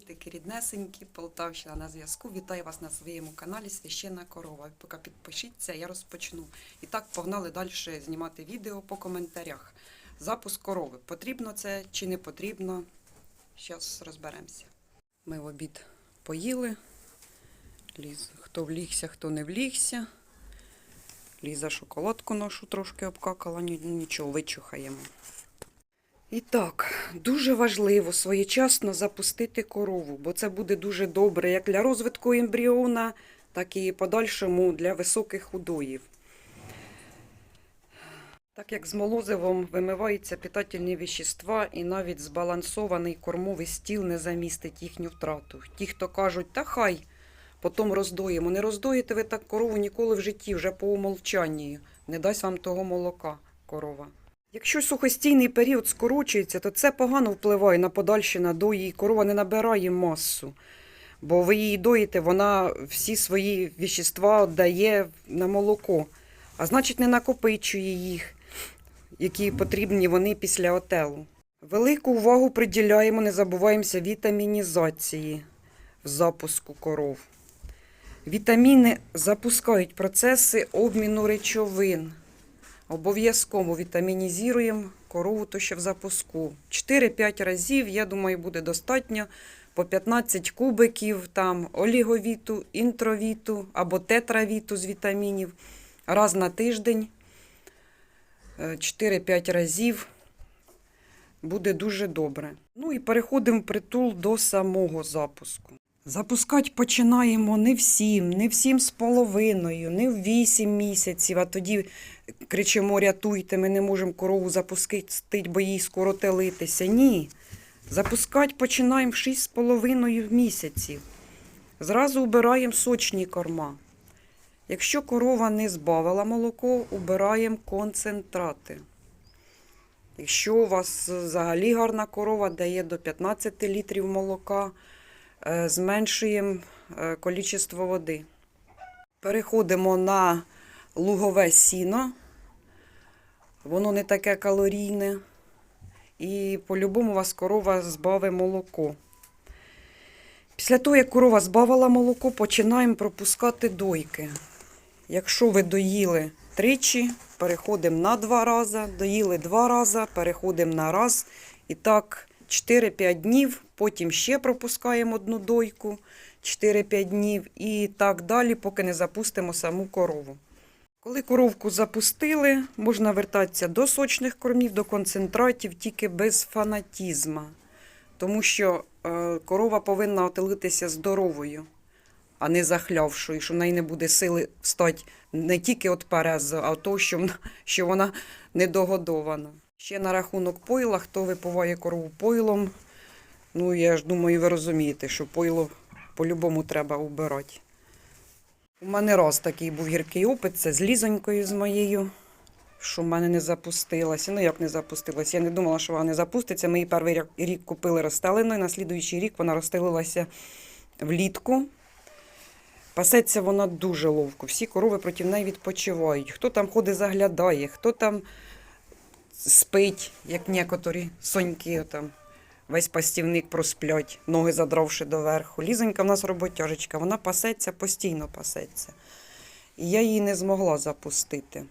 Такі ріднесенькі, Полтавщина на зв'язку. Вітаю вас на своєму каналі Священна корова. Поки підпишіться, я розпочну. І так погнали далі знімати відео по коментарях. Запуск корови. Потрібно це чи не потрібно? Зараз розберемося. Ми в обід поїли. Ліз, хто влігся, хто не влігся. Ліза шоколадку нашу трошки обкакала, нічого, вичухаємо. І так, дуже важливо своєчасно запустити корову, бо це буде дуже добре як для розвитку ембріона, так і подальшому для високих худоїв. Так як з молозивом вимиваються питательні вещества і навіть збалансований кормовий стіл не замістить їхню втрату. Ті, хто кажуть, та хай потім роздоїмо. Не роздоїте ви так корову ніколи в житті, вже по умолчанню. Не дасть вам того молока корова. Якщо сухостійний період скорочується, то це погано впливає на подальші надої, і корова не набирає масу. Бо ви її доїте, вона всі свої вещества віддає на молоко, а значить не накопичує їх, які потрібні вони після отелу. Велику увагу приділяємо, не забуваємося вітамінізації в запуску коров. Вітаміни запускають процеси обміну речовин. Обов'язково вітамінізуємо корову то ще в запуску. 4-5 разів, я думаю, буде достатньо. По 15 кубиків там оліговіту, інтровіту або тетравіту з вітамінів. Раз на тиждень, е, 4-5 разів. Буде дуже добре. Ну і переходимо в притул до самого запуску. Запускати починаємо не в 7, не в 7 з половиною, не в 8 місяців, а тоді кричимо, рятуйте, ми не можемо корову запустити, бо їй скоро телитися. Ні. Запускати починаємо 6,5 місяців. Зразу убираємо сочні корма. Якщо корова не збавила молоко, убираємо концентрати. Якщо у вас взагалі гарна корова дає до 15 літрів молока, е, зменшуємо е, кількість води. Переходимо на лугове сіно. Воно не таке калорійне. І по-любому у вас корова збавить молоко. Після того, як корова збавила молоко, починаємо пропускати дойки. Якщо ви доїли тричі, переходимо на два рази, доїли два рази, переходимо на раз. І так 4-5 днів, потім ще пропускаємо одну дойку, 4-5 днів і так далі, поки не запустимо саму корову. Коли коровку запустили, можна вертатися до сочних кормів, до концентратів, тільки без фанатізма. Тому що е, корова повинна отелитися здоровою, а не захлявшою, що в неї не буде сили встати не тільки від перезу, а вона, що вона недогодована. Ще на рахунок пойла, хто випиває корову пойлом, ну я ж думаю, ви розумієте, що пойло по-любому треба убирати. У мене раз такий був гіркий опит, це з лізонькою з моєю, що в мене не запустилася. Ну як не запустилася? Я не думала, що вона не запуститься. Ми її перший рік- купили розстелену, і на слідуючий рік вона розстелилася влітку. Пасеться вона дуже ловко. Всі корови проти неї відпочивають. Хто там ходить, заглядає, хто там спить, як некоторі соньки там. Весь пастівник просплять, ноги задравши доверху. Лізонька в нас роботяжечка, вона пасеться, постійно пасеться. І я її не змогла запустити.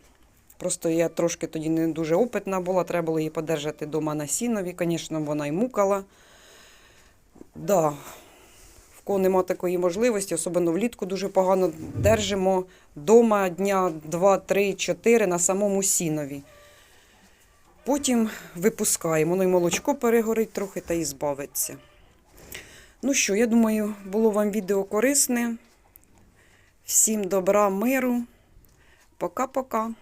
Просто я трошки тоді не дуже опитна була, треба було її подержати вдома на сінові. Звісно, вона й мукала. Да, в кого нема такої можливості, особливо влітку дуже погано держимо вдома дня 2, 3, 4 на самому сінові. Потім випускаємо, воно і молочко перегорить трохи та і збавиться. Ну що, я думаю, було вам відео корисне. Всім добра, миру. Пока-пока.